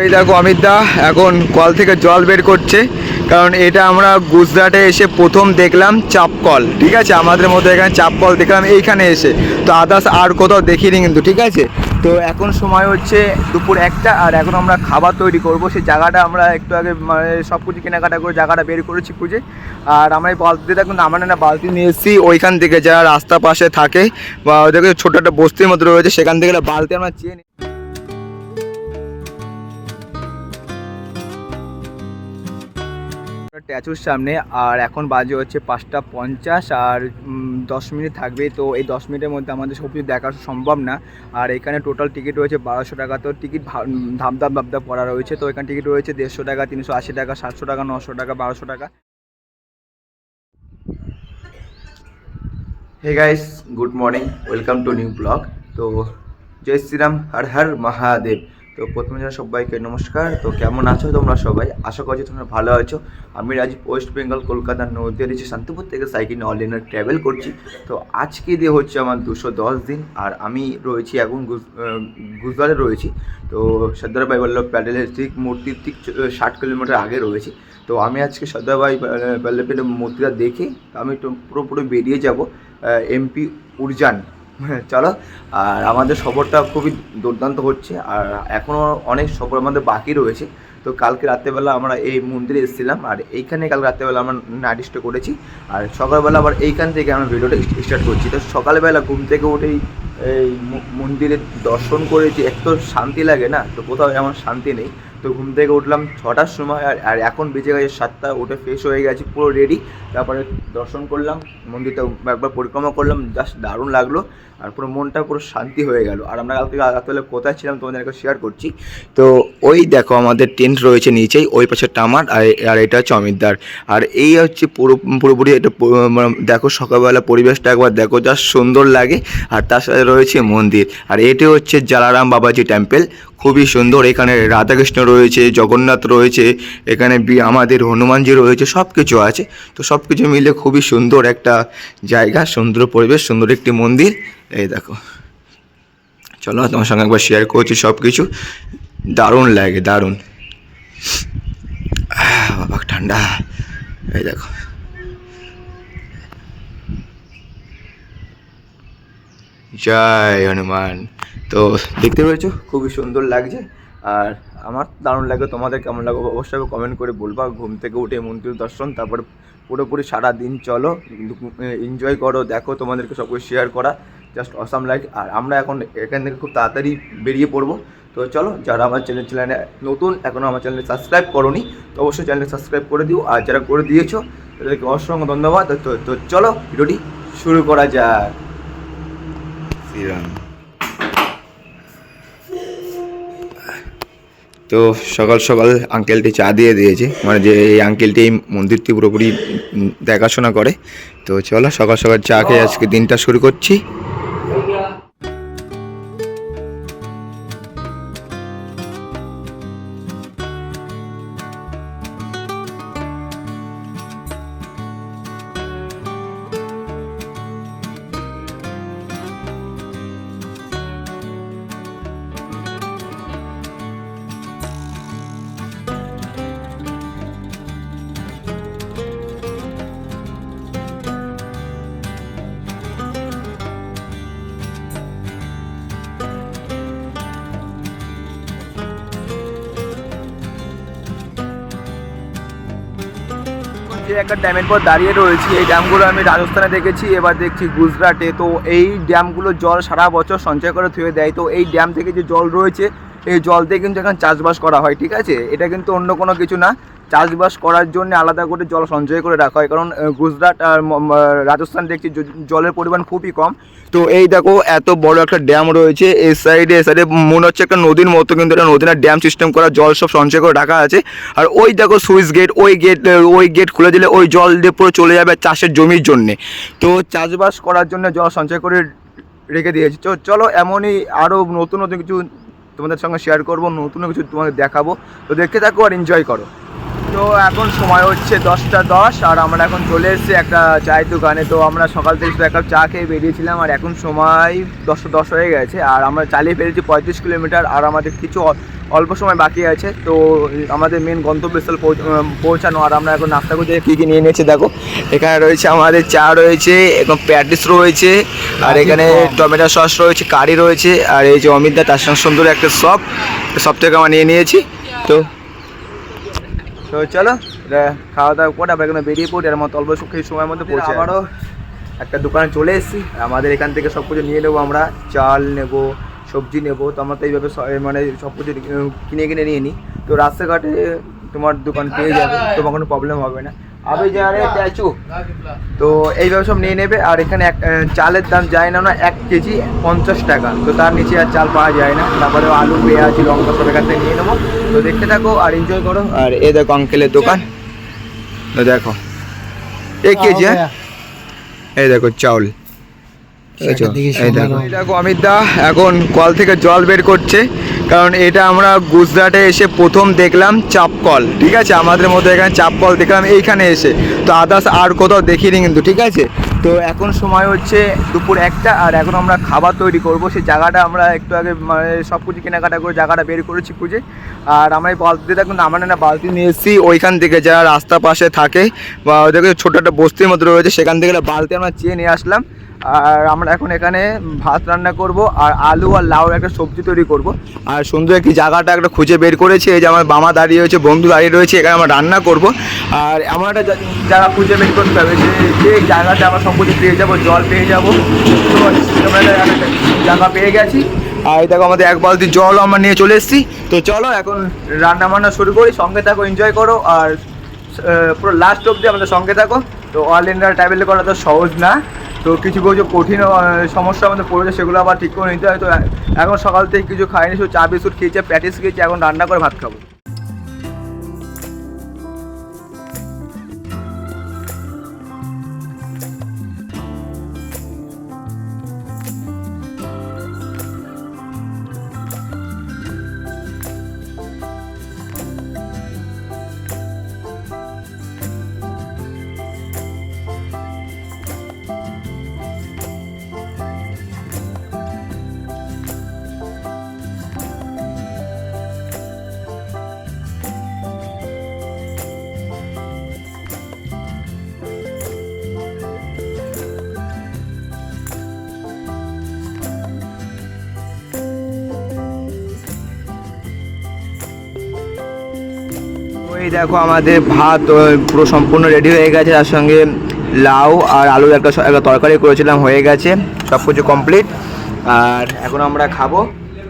এই দেখো অমিত দা, এখন কল থেকে জল বের করছে, কারণ এটা আমরা গুজরাটে এসে প্রথম দেখলাম চাপ কল, ঠিক আছে? আমাদের মধ্যে এখানে চাপ কল দেখলাম, এইখানে এসে। তো আদার্স আর কোথাও দেখিনি কিন্তু, ঠিক আছে? তো এখন সময় হচ্ছে দুপুর একটা, আর এখন আমরা খাবার তৈরি করব। সেই জায়গাটা আমরা একটু আগে মানে সব কিছু কেনাকাটা করে জায়গাটা বের করেছি খুঁজে। আর আমরা এই বালতিটা এখন আমরা না বালতি নিয়ে এসেছি, ওইখান থেকে যারা রাস্তা পাশে থাকে, বা ওদেরকে ছোটো একটা বস্তির মধ্যে রয়েছে, সেখান থেকে বালতি আমরা চেয়ে নিই স্ট্যাচুর সামনে, আর এখন বাজে হচ্ছে পাঁচটা পঞ্চাশ, আর দশ মিনিট থাকবে। তো এই দশ মিনিটের মধ্যে আমাদের সব কিছু দেখা সম্ভব না। আর এখানে টোটাল টিকিট রয়েছে বারোশো টাকা। তো টিকিট ধাপ ধাপ ধাপ ধাপ করা রয়েছে। তো এখানে টিকিট রয়েছে দেড়শো টাকা, তিনশো আশি টাকা, সাতশো টাকা, নশো টাকা, বারোশো টাকা। Hey guys good morning welcome to new blog তো জয় শ্রীরাম, হর হর মহাদেব। তো প্রথমে জানাই সবাইকে নমস্কার, তো কেমন আছো তোমরা সবাই? আশা করছি তোমরা ভালো আছো। আমি রাজি ওয়েস্ট বেঙ্গল কলকাতার নদীয়া রয়েছে শান্তিপুর থেকে সাইকেল নিয়ে অনলাইনে ট্রাভেল করছি। তো আজকে দিয়ে হচ্ছে আমার দুশো দশ দিন, আর আমি রয়েছি এখন গুজ- গুজরাটে রয়েছি। তো সর্দার ভাই বল্লভ প্যাটেলের ঠিক মূর্তির ঠিক ষাট কিলোমিটার আগে রয়েছি। তো আমি আজকে সর্দার ভাই বল্লভের মূর্তিটা দেখে আমি পুরোপুরি বেরিয়ে যাব এমপি উরজান চলো। আর আমাদের সফরটা খুবই দুর্দান্ত হচ্ছে। আর এখনও অনেক সফর আমাদের বাকি রয়েছে। তো কালকে রাত্রেবেলা আমরা এই মন্দিরে এসেছিলাম। আর এইখানে কাল রাত্রেবেলা আমরা নাইট করেছি। আর সকালবেলা আবার এইখান থেকে আমরা ভিডিওটা স্টার্ট করছি। তো সকালবেলা ঘুম থেকে উঠেই এই ম- মন্দিরে দর্শন করেছি। এত শান্তি লাগে না? তো কোথাও এমন শান্তি নেই। তো ঘুম থেকে উঠলাম ছটার সময় আর আর এখন বেজে গেছে সাতটা, উঠে ফ্রেশ হয়ে গেছি, পুরো রেডি তারপরে দর্শন করলাম, মন্দিরটা একবার পরিক্রমা করলাম জাস্ট দারুণ লাগল। আর পুরো মনটা পুরো শান্তি হয়ে গেল। আর আমরা কালকে রাত্রে কোথায় ছিলাম তোমাদেরকে শেয়ার করছি। তো ওই দেখো আমাদের টেন্ট রয়েছে নিচেই, ওই পাশে টামার আর আর এটা হচ্ছে অমিতদার। আর এই হচ্ছে পুরো, পুরোপুরি এটা মানে দেখো সকালবেলা পরিবেশটা একবার দেখো জাস্ট সুন্দর লাগে। আর তার সাথে রয়েছে মন্দির। আর এটি হচ্ছে জালারাম বাবাজি টেম্পল খুবই সুন্দর। এখানে রাধাকৃষ্ণ রয়েছে, জগন্নাথ রয়েছে, এখানে আমাদের হনুমানজি রয়েছে সব কিছু আছে। তো সব কিছু মিলে খুবই সুন্দর একটা জায়গা, সুন্দর পরিবেশ, সুন্দর একটি মন্দির। এই দেখো। চলো তোমার সঙ্গে একবার শেয়ার করছি সব কিছু দারুণ লাগে, দারুণ। বাবা, ঠান্ডা। এই দেখো। জয় হনুমান। তো দেখতে পেয়েছ? খুবই সুন্দর লাগছে। আর আমার দারুণ লাগে তোমাদের কেমন লাগে অবশ্যই কমেন্ট করে বলবা, ঘুম থেকে উঠে মন্দির দর্শন, তারপরে পুরোপুরি সারা দিন চলো এনজয় করো, দেখো, তোমাদেরকে সব কিছু শেয়ার করা জাস্ট অসাম লাইক আর আমরা এখন এখান থেকে খুব তাড়াতাড়ি বেরিয়ে পড়ব, তো চলো, যারা আমার চ্যানেল চ্যানেলে নতুন এখনও আমার চ্যানেলে সাবস্ক্রাইব করোনি, তো অবশ্যই চ্যানেল সাবস্ক্রাইব করে দিও, আর যারা করে দিয়েছ, তাদেরকে অসংখ্য ধন্যবাদ, তো তো চলো ভিডিওটি শুরু করা শ্রীরাম। তো সকাল সকাল আঙ্কেলটি চা দিয়ে দিয়েছে। মানে যে এই আঙ্কেলটি এই মন্দিরটি পুরোপুরি দেখাশোনা করে। তো চলো সকাল সকাল চা খেয়ে আজকে দিনটা শুরু করছি। যে একটা ড্যামের পর দাঁড়িয়ে রয়েছি। এই ড্যামগুলো আমি রাজস্থানে দেখেছি, এবার দেখছি গুজরাটে। তো এই ড্যামগুলো জল সারা বছর সঞ্চয় করে থুয়ে দেয়। তো এই ড্যাম থেকে যে জল রয়েছে, এই জল দিয়ে কিন্তু এখন চাষবাস করা হয়, ঠিক আছে? এটা কিন্তু অন্য কোনো কিছু না। চাষবাস করার জন্য আলাদা করে জল সঞ্চয় করে রাখা হয়। কারণ গুজরাট আর রাজস্থান দেখছি জলের পরিমাণ খুবই কম। তো এই দেখো, এত বড় একটা ড্যাম রয়েছে। এই সাইডে এই সাইডে মনে হচ্ছে একটা নদীর মতো, কিন্তু একটা নদী না ড্যাম সিস্টেম করা, জল সব সঞ্চয় করে রাখা আছে। আর ওই দেখো, সুইচ গেট, ওই গেট ওই গেট খুলে দিলে ওই জল দিয়ে পুরো চলে যাবে চাষের জমির জন্যে। তো চাষবাস করার জন্য জল সঞ্চয় করে রেখে দিয়েছি। তো চলো, এমনই আরও নতুন নতুন কিছু তোমাদের সঙ্গে শেয়ার করব, নতুন কিছু তোমাদের দেখাবো। তো দেখতে থাকো আর এনজয় করো। তো এখন সময় হচ্ছে দশটা দশ আর আমরা এখন চলে এসেছি একটা চায়ের দোকানে। তো আমরা সকাল থেকে শুধু একটা চা খেয়ে বেরিয়েছিলাম আর এখন সময় দশটা দশ হয়ে গেছে। আর আমরা চালিয়ে ফেলেছি পঁয়ত্রিশ কিলোমিটার আর আমাদের কিছু অল্প সময় বাকি আছে। তো আমাদের মেন গন্তব্যস্থল পৌঁছ- পৌঁছানো আর আমরা এখন নাস্তা করতে কী কী নিয়ে নিয়েছি দেখো। এখানে রয়েছে আমাদের চা রয়েছে এবং প্যাটিস রয়েছে আর এখানে টমেটো সস রয়েছে কারি রয়েছে আর এই যে অমিতদা তার সঙ্গে সুন্দর একটা সব সব থেকে আমরা নিয়ে নিয়েছি। তো তো চলো এটা খাওয়া দাওয়া করে আমরা এখানে বেরিয়ে পড়ি। আর আমার অল্প কিছু সময়ের মধ্যে পৌঁছে আবারও একটা দোকানে চলে এসেছি। আমাদের এখান থেকে সব কিছু নিয়ে নেব আমরা। চাল নেব সবজি নেব। তো আমরা তো এইভাবে মানে সব কিছু কিনে কিনে নিয়ে নিই তো রাস্তাঘাটে তোমার দোকান পেয়ে যাবে। তোমার কোনো প্রবলেম হবে না। আবে যা রে তো এইভাবে সব নিয়ে নেবে আর এখানে এক চালের দাম যায় না না এক কেজি পঞ্চাশ টাকা। তো তার নিচে আর চাল পাওয়া যায় না। তারপরে আলু পেঁয়াজ লঙ্কা সব এখান থেকে নিয়ে নেব। তো দেখতে থাকো আর এনজয় করো। আর এ দেখো আঙ্কেলের দোকান। তো দেখো। এ কেজি হ্যাঁ? এই দেখো চাউল। এই দেখো অমিত দা এখন কল থেকে জল বের করছে। কারণ এটা আমরা গুজরাটে এসে প্রথম দেখলাম চাপ কল ঠিক আছে? আমাদের মধ্যে এখানে চাপ কল দেখলাম, এইখানে এসে। তো আদার্স আর কোথাও দেখিনি কিন্তু, ঠিক আছে? তো এখন সময় হচ্ছে দুপুর একটা, আর এখন আমরা খাবার তৈরি করব। সেই জায়গাটা আমরা একটু আগে মানে সব কিছু কেনাকাটা করে জায়গাটা বের করেছি খুঁজে আর আমরা এই বালতিটা কিন্তু আমার না বালতি নিয়ে এসেছি, ওইখান থেকে যারা রাস্তা পাশে থাকে বা ওদেরকে ছোটো একটা বস্তির মধ্যে রয়েছে, সেখান থেকে বালতি আমরা চেয়ে নিয়ে আসলাম। আর আমরা এখন এখানে ভাত রান্না করব, আর আলু আর লাউ একটা সবজি তৈরি করব। আর সুন্দর একটি জায়গাটা একটা খুঁজে বের করেছি, এই যে আমার বামা দাঁড়িয়ে রয়েছে, বন্ধু দাঁড়িয়ে রয়েছে, এখানে আমরা রান্না করব। আর এমন একটা জায়গা খুঁজে বের করতে হবে যে যে জায়গাটা আমরা কিছু পেয়ে যাব, জল পেয়ে যাব। জায়গা পেয়ে গেছি। আর দেখো আমাদের এক বালতি জল আমরা নিয়ে চলে এসেছি। তো চলো এখন রান্না বান্না শুরু করি, সঙ্গে থাকো এনজয় করো, আর পুরো লাস্ট অবধি আমাদের সঙ্গে থাকো। তো অল ইন্ডিয়া ট্রাভেল করা তো সহজ না। তো কিছু কিছু কঠিন সমস্যা আমাদের পড়েছে, সেগুলো আবার ঠিক করে নিতে হয়। তো এখন সকাল থেকে কিছু খাইনি, শুধু চা, বিস্কুট খেয়েছে, প্যাটিস খেয়েছে, এখন রান্না করে ভাত খাব। দেখো আমাদের ভাত পুরো সম্পূর্ণ রেডি হয়ে গেছে। তার সঙ্গে লাউ আর আলুর একটা একটা তরকারি করেছিলাম, হয়ে গেছে। সব কিছু কমপ্লিট আর এখন আমরা খাব।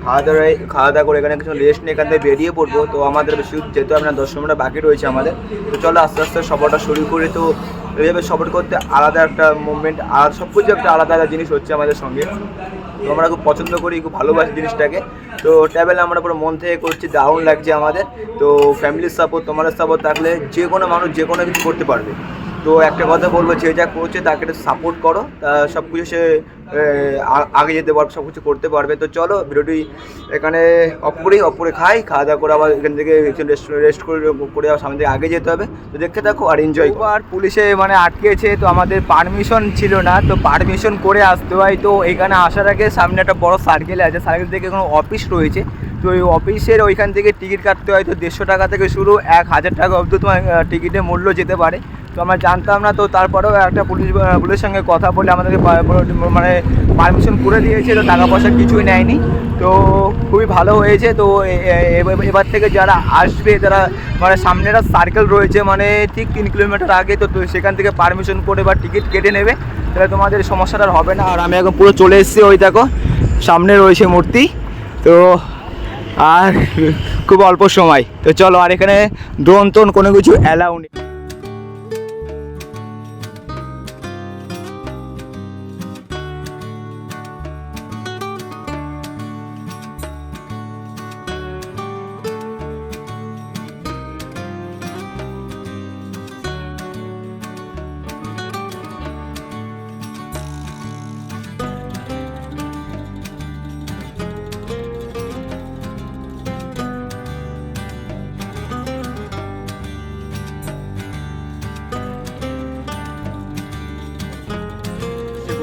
খাওয়া দাওয়া খাওয়া দাওয়া করে এখানে কিছু রেস্ট নিয়ে এখান থেকে বেরিয়ে পড়ব। তো আমাদের বেশি যেহেতু আপনার দশ মিনিট বাকি রয়েছে আমাদের, তো চলো আস্তে আস্তে সফরটা শুরু করে। তো এইভাবে সফর করতে আলাদা একটা মুভমেন্ট আর সব কিছু একটা আলাদা আলাদা জিনিস হচ্ছে আমাদের সঙ্গে। তো আমরা খুব পছন্দ করি, খুব ভালোবাসি জিনিসটাকে। তো ট্রাভেল আমরা পুরো মন থেকে করছি দারুণ লাগছে আমাদের। তো ফ্যামিলির সাপোর্ট তোমাদের সাপোর্ট থাকলে যে কোনো মানুষ যে কোনো কিছু করতে পারবে। তো একটা কথা বলব, যে যা করছে তাকে সাপোর্ট করো সব কিছু সে আগে যেতে পারবে সব কিছু করতে পারবে। তো চলো, ভিডিওটি এখানে অফ করে খাই, খাওয়া দাওয়া করে আবার এখান থেকে রেস্ট রেস্ট করে করে আবার সামনে থেকে আগে যেতে হবে। তো দেখতে থাকো আর এনজয় আর পুলিশে মানে আটকেছে, তো আমাদের পারমিশন ছিল না, তো পারমিশন করে আসতে হয়। তো এখানে আসার আগে সামনে একটা বড় সার্কেল আছে সার্কেল থেকে কোনো অফিস রয়েছে। তো ওই অফিসের ওইখান থেকে টিকিট কাটতে হয়, তো দেড়শো টাকা থেকে শুরু, এক হাজার টাকা অব্দি তোমার টিকিটের মূল্য যেতে পারে। তো আমরা জানতাম না, তো তারপরেও একটা পুলিশ পুলিশের সঙ্গে কথা বলে আমাদেরকে মানে পারমিশন করে দিয়েছে, তো টাকা পয়সা কিছুই নেয়নি। তো খুবই ভালো হয়েছে, তো এবার- থেকে যারা আসবে, তারা মানে সামনে একটা সার্কেল রয়েছে মানে ঠিক তিন কিলোমিটার আগে, তো সেখান থেকে পারমিশন করে বা টিকিট কেটে নেবে। তাহলে তোমাদের সমস্যাটা হবে না। আর আমি এখন পুরো চলে এসেছি, ওই দেখো, সামনে রয়েছে মূর্তি। তো আর খুব অল্প সময়। তো চলো, আর এখানে ড্রোন টোন কোনো কিছু অ্যালাউ নেই।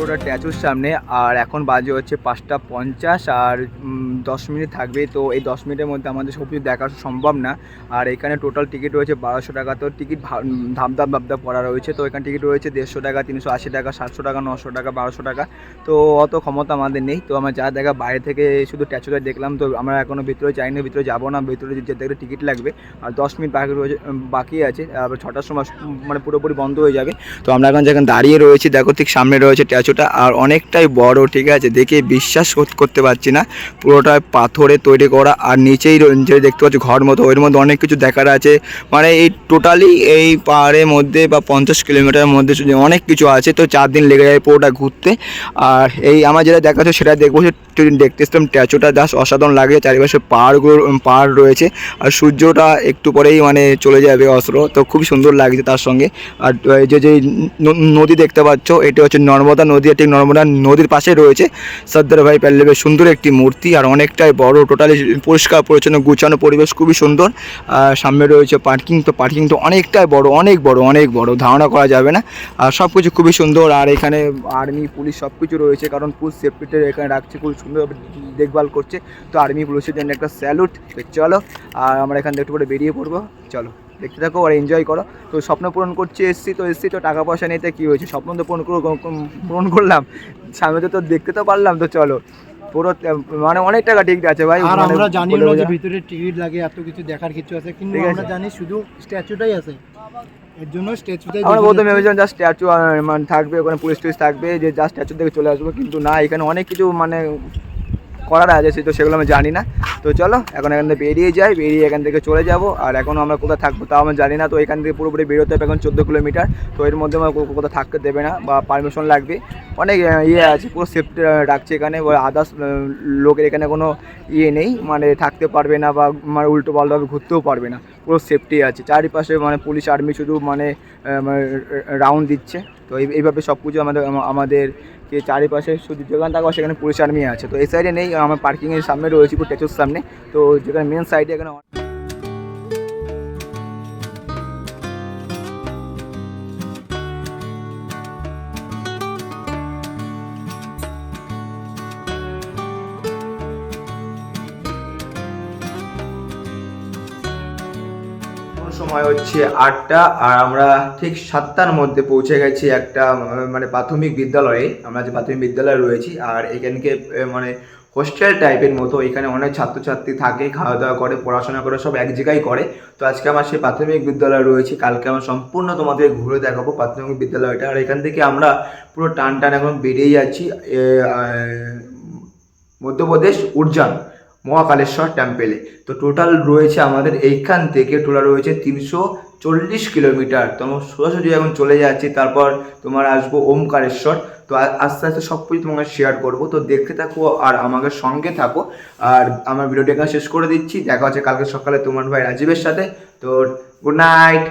পুরোটা ট্যাচুর সামনে আর এখন বাজে হচ্ছে পাঁচটা পঞ্চাশ আর দশ মিনিট থাকবে তো এই দশ মিনিটের মধ্যে আমাদের সব কিছু দেখা সম্ভব না। আর এখানে টোটাল টিকিট রয়েছে বারোশো টাকা, তো টিকিট ধাপ ধাপ ধাপ করা রয়েছে। তো এখানে টিকিট রয়েছে দেড়শো টাকা, তিনশো আশি টাকা, সাতশো টাকা, নশো টাকা, বারোশো টাকা। তো অত ক্ষমতা আমাদের নেই। তো আমরা যা দেখা, বাইরে থেকে শুধু ট্যাচুটা দেখলাম। তো আমরা এখনও ভিতরে যাইনি, ভিতরে যাব না। ভিতরে যেতে গেলে টিকিট লাগবে। আর দশ মিনিট বাকি রয়েছে বাকি আছে। আবার ছটার সময় মানে পুরোপুরি বন্ধ হয়ে যাবে। তো আমরা এখন যেখানে দাঁড়িয়ে রয়েছি, দেখো ঠিক সামনে রয়েছে ট্যাচুটা আর অনেকটাই বড়, ঠিক আছে? দেখে বিশ্বাস কর- করতে পারছি না। পুরোটা পাথরে তৈরি করা আর নিচেই যে দেখতে পাচ্ছি ঘর মতো ওর মধ্যে অনেক কিছু দেখার আছে। মানে এই টোটালি এই পাহাড়ের মধ্যে বা পঞ্চাশ কিলোমিটারের মধ্যে অনেক কিছু আছে, তো চার দিন লেগে যায় পুরোটা ঘুরতে। আর এই আমার যেটা দেখাচ্ছে সেটা দেখব দেখতে এসলাম ট্যাচুটা, জাস্ট অসাধারণ লাগে, চারিপাশে পাহাড়গুলো পাহাড় রয়েছে। আর সূর্যটা একটু পরেই মানে চলে যাবে অস্ত্র, তো খুব সুন্দর লাগছে তার সঙ্গে। আর যে যে নদী দেখতে পাচ্ছ, এটি হচ্ছে নর্মদা নদী ঠিক নর্মদা নদীর পাশে রয়েছে। সর্দার ভাই প্যালেবের সুন্দর একটি মূর্তি, আর অনেকটাই বড় টোটালি পরিষ্কার, পরিচ্ছন্ন, গুছানো পরিবেশ খুবই সুন্দর। আর সামনে রয়েছে পার্কিং তো পার্কিং তো অনেকটাই বড়, অনেক বড় অনেক বড়, ধারণা করা যাবে না। আর সব কিছু খুবই সুন্দর, আর এখানে আর্মি পুলিশ সব কিছু রয়েছে, কারণ পুলিশ সেফটিটা এখানে রাখছে, খুব সুন্দরভাবে দেখভাল করছে। তো আর্মি পুলিশের জন্য একটা স্যালুট চলো, আর আমরা এখান থেকে একটু করে বেরিয়ে পড়ব, চলো, দেখতে থাকো, আর এনজয় করো। তো স্বপ্ন পূরণ করছি এসছি তো এসছি তো টাকা পয়সা নিতে কী হয়েছে? স্বপ্ন তো পূরণ পূরণ করলাম, সামনে তো দেখতে তো পারলাম, তো চলো। পুরো মানে অনেক টাকা ঠিক আছে ভাই আর মানে আমরা জানি না যে ভিতরে টিকিট লাগে এত কিছু দেখার কিছু আছে কিন্তু আমরা জানি শুধু স্ট্যাচুটাই আছে। এর জন্য স্ট্যাচুটাই আমরা প্রথমে ভেবেছিলাম জাস্ট স্ট্যাচু মানে থাকবে ওখানে পুলিশ টুলিশ থাকবে যে জাস্ট স্ট্যাচু থেকে চলে আসব কিন্তু না এখানে অনেক কিছু মানে করার আছে, সে তো সেগুলো আমি জানি না। তো চলো, এখন এখান থেকে বেরিয়ে যাই, বেরিয়ে এখান থেকে চলে যাব। আর এখন আমরা কোথায় থাকব তাও আমি জানি না। তো এখান থেকে পুরোপুরি বেরোতে হবে এখন চোদ্দ কিলোমিটার। তো এর মধ্যে আমার কোথাও থাকতে দেবে না বা পারমিশন লাগবে। অনেক ইয়ে আছে, পুরো সেফটি রাখছে এখানে। আদার্স লোকের এখানে কোনো ইয়ে নেই। মানে থাকতে পারবে না বা মানে উল্টো পাল্টোভাবে ঘুরতেও পারবে না। পুরো সেফটি আছে। চারিপাশে মানে পুলিশ আর্মি শুধু মানে রাউন্ড দিচ্ছে। তো এই- এইভাবে সব কিছু আমাদের, আমা- আমাদের যে চারিপাশে শুধু যেখানে থাকব সেখানে পুলিশ আর্মি আছে। তো এই সাইডে নেই, আমার পার্কিংয়ের সামনে রয়েছে, পুরো টেচুর সামনে। তো যেখানে মেন সাইডে এখানে হচ্ছে আটটা আর আমরা ঠিক সাতটার মধ্যে পৌঁছে গেছি একটা মানে প্রাথমিক বিদ্যালয়ে। আমরা যে প্রাথমিক বিদ্যালয়ে রয়েছি আর এখানকে মানে হোস্টেল টাইপের মতো। এখানে অনেক ছাত্রছাত্রী থাকে খাওয়া দাওয়া করে, পড়াশোনা করে, সব এক জায়গায় করে। তো আজকে আমার সেই প্রাথমিক বিদ্যালয় রয়েছি। কালকে আমরা সম্পূর্ণ তোমাদের ঘুরে দেখাবো প্রাথমিক বিদ্যালয়টা। আর এখান থেকে আমরা পুরো টান টান এখন বেরিয়ে যাচ্ছি মধ্যপ্রদেশ উর্জান মহাকালেশ্বর টেম্পেলে তো টোটাল রয়েছে আমাদের এইখান থেকে টোটাল রয়েছে তিনশো চল্লিশ কিলোমিটার। তো সোজাসুজি এখন চলে যাচ্ছি, তারপর তোমার আসব ওমকারেশ্বর তো আস্তে আস্তে সব কিছু তোমাকে শেয়ার করব। তো দেখতে থাকো আর আমাকে সঙ্গে থাকো। আর আমার ভিডিওটা এখানে শেষ করে দিচ্ছি। দেখা হচ্ছে কালকে সকালে তোমার ভাই রাজীবের সাথে। তো গুড নাইট